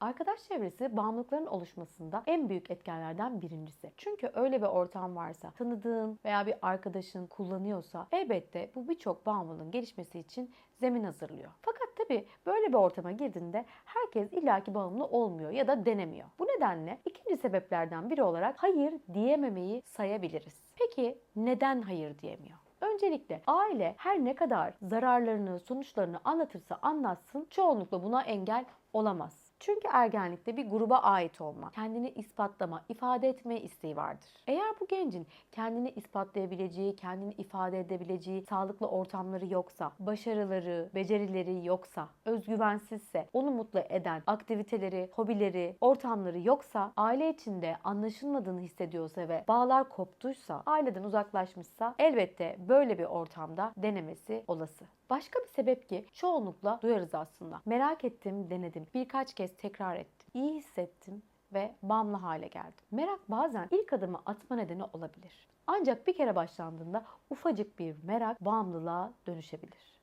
Arkadaş çevresi bağımlılıkların oluşmasında en büyük etkenlerden birincisi. Çünkü öyle bir ortam varsa, tanıdığın veya bir arkadaşın kullanıyorsa elbette bu birçok bağımlılığın gelişmesi için zemin hazırlıyor. Fakat tabii böyle bir ortama girdiğinde herkes illaki bağımlı olmuyor ya da denemiyor. Bu nedenle ikinci sebeplerden biri olarak hayır diyememeyi sayabiliriz. Peki neden hayır diyemiyor? Öncelikle aile her ne kadar zararlarını, sonuçlarını anlatırsa anlatsın çoğunlukla buna engel olamaz. Çünkü ergenlikte bir gruba ait olma, kendini ispatlama, ifade etme isteği vardır. Eğer bu gencin kendini ispatlayabileceği, kendini ifade edebileceği sağlıklı ortamları yoksa, başarıları, becerileri yoksa, özgüvensizse, onu mutlu eden aktiviteleri, hobileri, ortamları yoksa, aile içinde anlaşılmadığını hissediyorsa ve bağlar koptuysa, aileden uzaklaşmışsa elbette böyle bir ortamda denemesi olası. Başka bir sebep ki çoğunlukla duyarız aslında. Merak ettim, denedim. Birkaç kez tekrar ettim. İyi hissettim ve bağımlı hale geldim. Merak bazen ilk adımı atma nedeni olabilir. Ancak bir kere başlandığında ufacık bir merak bağımlılığa dönüşebilir.